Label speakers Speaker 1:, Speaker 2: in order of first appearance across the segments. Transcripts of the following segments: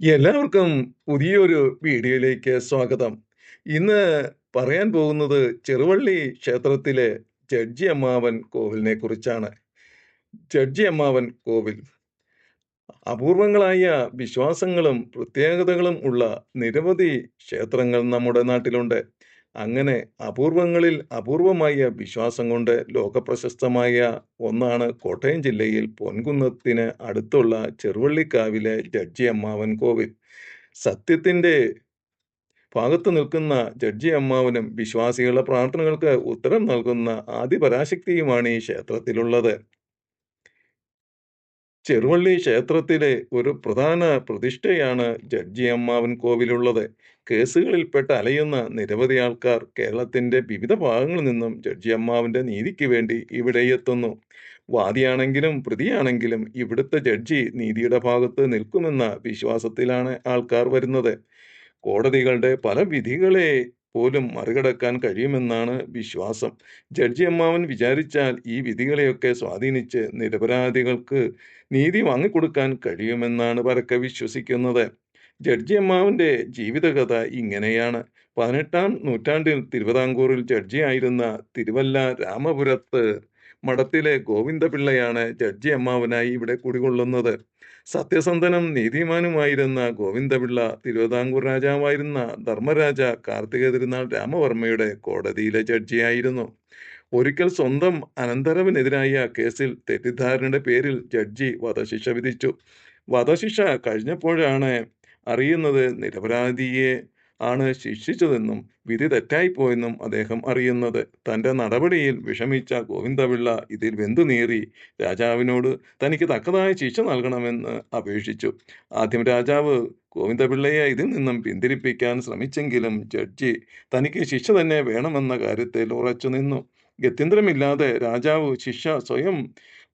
Speaker 1: എല്ലാവർക്കും പുതിയൊരു വീഡിയോയിലേക്ക് സ്വാഗതം. ഇന്ന് പറയാൻ പോകുന്നത് ചെറുവള്ളി ക്ഷേത്രത്തിലെ ജഡ്ജി അമ്മാവൻ കോവിലിനെ കുറിച്ചാണ്. ജഡ്ജി അമ്മാവൻ കോവിൽ അപൂർവങ്ങളായ വിശ്വാസങ്ങളും പ്രത്യേകതകളും ഉള്ള നിരവധി ക്ഷേത്രങ്ങൾ നമ്മുടെ നാട്ടിലുണ്ട്. അങ്ങനെ അപൂർവങ്ങളിൽ അപൂർവമായ വിശ്വാസം കൊണ്ട് ലോകപ്രശസ്തമായ ഒന്നാണ് കോട്ടയം ജില്ലയിൽ പൊൻകുന്നത്തിന് അടുത്തുള്ള ചെറുവള്ളിക്കാവിലെ ജഡ്ജി അമ്മാവൻ കോവിൽ. സത്യത്തിന്റെ ഭാഗത്ത് നിൽക്കുന്ന ജഡ്ജി അമ്മാവനും വിശ്വാസികളുടെ പ്രാർത്ഥനകൾക്ക് ഉത്തരം നൽകുന്ന ആദിപരാശക്തിയുമാണ് ഈ ക്ഷേത്രത്തിലുള്ളത്. ചെറുവള്ളി ക്ഷേത്രത്തിലെ ഒരു പ്രധാന പ്രതിഷ്ഠയാണ് ജഡ്ജി അമ്മാവൻ കോവിലുള്ളത്. കേസുകളിൽപ്പെട്ട് അലയുന്ന നിരവധി ആൾക്കാർ കേരളത്തിന്റെ വിവിധ ഭാഗങ്ങളിൽ നിന്നും ജഡ്ജി അമ്മാവന്റെ നീതിക്ക് വേണ്ടി ഇവിടെ എത്തുന്നു വാദിയാണെങ്കിലും പ്രതിയാണെങ്കിലും ഇവിടുത്തെ ജഡ്ജി നീതിയുടെ ഭാഗത്ത് നിൽക്കുമെന്ന വിശ്വാസത്തിലാണ് ആൾക്കാർ വരുന്നത്. കോടതികളുടെ പല വിധികളെ പോലും മറികടക്കാൻ കഴിയുമെന്നാണ് വിശ്വാസം. ജഡ്ജി അമ്മാവൻ വിചാരിച്ചാൽ ഈ വിധികളെയൊക്കെ സ്വാധീനിച്ച് നിരപരാധികൾക്ക് നീതി വാങ്ങിക്കൊടുക്കാൻ കഴിയുമെന്നാണ് പരക്കെ വിശ്വസിക്കുന്നത്. ജഡ്ജി അമ്മാവന്റെ ജീവിതകഥ ഇങ്ങനെയാണ്. പതിനെട്ടാം നൂറ്റാണ്ടിൽ തിരുവിതാംകൂറിൽ ജഡ്ജിയായിരുന്ന തിരുവല്ല രാമപുരത്ത് മഠത്തിലെ ഗോവിന്ദപിള്ളയാണ് ജഡ്ജി അമ്മാവനായി ഇവിടെ കുടികൊള്ളുന്നത്. സത്യസന്ധനും നീതിമാനുമായിരുന്ന ഗോവിന്ദപിള്ള തിരുവിതാംകൂർ രാജാവായിരുന്ന ധർമ്മരാജ കാർത്തിക തിരുനാൾ രാമവർമ്മയുടെ കോടതിയിലെ ജഡ്ജിയായിരുന്നു. ഒരിക്കൽ സ്വന്തം അനന്തരവനെതിരായ കേസിൽ തെറ്റിദ്ധാരണയുടെ പേരിൽ ജഡ്ജി വധശിക്ഷ വിധിച്ചു. വധശിക്ഷ കഴിഞ്ഞപ്പോഴാണ് അറിയുന്നത് നിരപരാധിയെ ആണ് ശിക്ഷിച്ചതെന്നും വിധി തെറ്റായിപ്പോയെന്നും അദ്ദേഹം അറിയുന്നത്. തന്റെ നടപടിയിൽ വിഷമിച്ച ഗോവിന്ദപിള്ള ഇതിൽ വെന്തുനീറി രാജാവിനോട് തനിക്ക് തക്കതായ ശിക്ഷ നൽകണമെന്ന് അപേക്ഷിച്ചു. ആദ്യം രാജാവ് ഗോവിന്ദപിള്ളയെ ഇതിൽ നിന്നും പിന്തിരിപ്പിക്കാൻ ശ്രമിച്ചെങ്കിലും ജഡ്ജി തനിക്ക് ശിക്ഷ തന്നെ വേണമെന്ന കാര്യത്തിൽ ഉറച്ചു നിന്നു ഗത്യന്തരമില്ലാതെ രാജാവ് ശിക്ഷ സ്വയം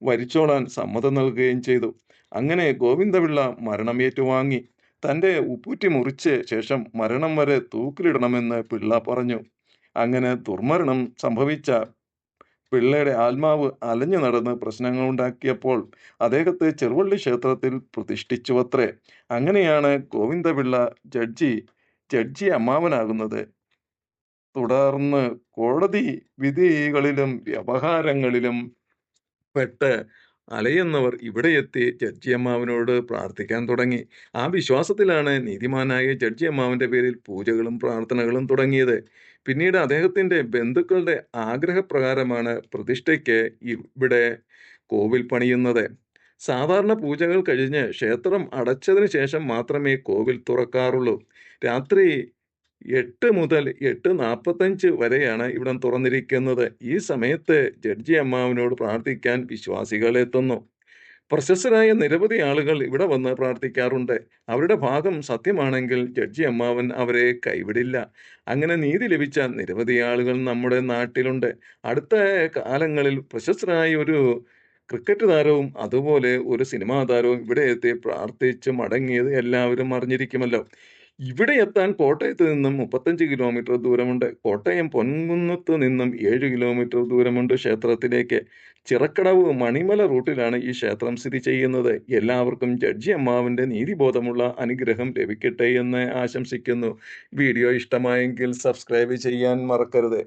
Speaker 1: വരിച്ചോളാൻ സമ്മതം നൽകുകയും ചെയ്തു. അങ്ങനെ ഗോവിന്ദപിള്ള മരണം ഏറ്റുവാങ്ങി. തന്റെ ഉപ്പൂറ്റി മുറിച്ച ശേഷം മരണം വരെ തൂക്കിലിടണമെന്ന് പിള്ള പറഞ്ഞു. അങ്ങനെ ദുർമരണം സംഭവിച്ച പിള്ളയുടെ ആത്മാവ് അലഞ്ഞു നടന്ന് പ്രശ്നങ്ങൾ ഉണ്ടാക്കിയപ്പോൾ അദ്ദേഹത്തെ ചെറുവള്ളി ക്ഷേത്രത്തിൽ പ്രതിഷ്ഠിച്ചുവത്രേ. അങ്ങനെയാണ് ഗോവിന്ദപിള്ള ജഡ്ജി ജഡ്ജി അമ്മാവനാകുന്നത്. തുടർന്ന് കോടതി വിധികളിലും വ്യവഹാരങ്ങളിലും പെട്ട് അലയുന്നവർ ഇവിടെയെത്തി ജഡ്ജി അമ്മാവനോട് പ്രാർത്ഥിക്കാൻ തുടങ്ങി. ആ വിശ്വാസത്തിലാണ് നീതിമാനായ ജഡ്ജി അമ്മാവന്റെ പേരിൽ പൂജകളും പ്രാർത്ഥനകളും തുടങ്ങിയത്. പിന്നീട് അദ്ദേഹത്തിന്റെ ബന്ധുക്കളുടെ ആഗ്രഹപ്രകാരമാണ് പ്രതിഷ്ഠയ്ക്ക് ഇവിടെ കോവിൽ പണിയുന്നത്. സാധാരണ പൂജകൾ കഴിഞ്ഞ് ക്ഷേത്രം അടച്ചതിന് ശേഷം മാത്രമേ കോവിൽ തുറക്കാറുള്ളൂ. രാത്രി എട്ട് മുതൽ എട്ട് നാൽപ്പത്തഞ്ച് വരെയാണ് ഇവിടെ തുറന്നിരിക്കുന്നത്. ഈ സമയത്ത് ജഡ്ജി അമ്മാവിനോട് പ്രാർത്ഥിക്കാൻ വിശ്വാസികൾ എത്തുന്നു. പ്രശസ്തരായ നിരവധി ആളുകൾ ഇവിടെ വന്ന് പ്രാർത്ഥിക്കാറുണ്ട്. അവരുടെ ഭാഗം സത്യമാണെങ്കിൽ ജഡ്ജി അമ്മാവൻ അവരെ കൈവിടില്ല. അങ്ങനെ നീതി ലഭിച്ച നിരവധി ആളുകൾ നമ്മുടെ നാട്ടിലുണ്ട്. അടുത്ത കാലങ്ങളിൽ പ്രശസ്തരായ ഒരു ക്രിക്കറ്റ് താരവും അതുപോലെ ഒരു സിനിമാ താരവും ഇവിടെ എത്തി പ്രാർത്ഥിച്ച് മടങ്ങിയത് എല്ലാവരും അറിഞ്ഞിരിക്കുമല്ലോ. ഇവിടെ എത്താൻ കോട്ടയത്ത് നിന്നും മുപ്പത്തഞ്ച് കിലോമീറ്റർ ദൂരമുണ്ട്. കോട്ടയം പൊൻകുന്നത്ത് നിന്നും ഏഴ് കിലോമീറ്റർ ദൂരമുണ്ട് ക്ഷേത്രത്തിലേക്ക്. ചിറക്കടവ് മണിമല റൂട്ടിലാണ് ഈ ക്ഷേത്രം സ്ഥിതി ചെയ്യുന്നത്. എല്ലാവർക്കും ജഡ്ജി അമ്മാവിന്റെ നീതിബോധമുള്ള അനുഗ്രഹം ലഭിക്കട്ടെ എന്ന് ആശംസിക്കുന്നു. വീഡിയോ ഇഷ്ടമായെങ്കിൽ സബ്സ്ക്രൈബ് ചെയ്യാൻ മറക്കരുത്.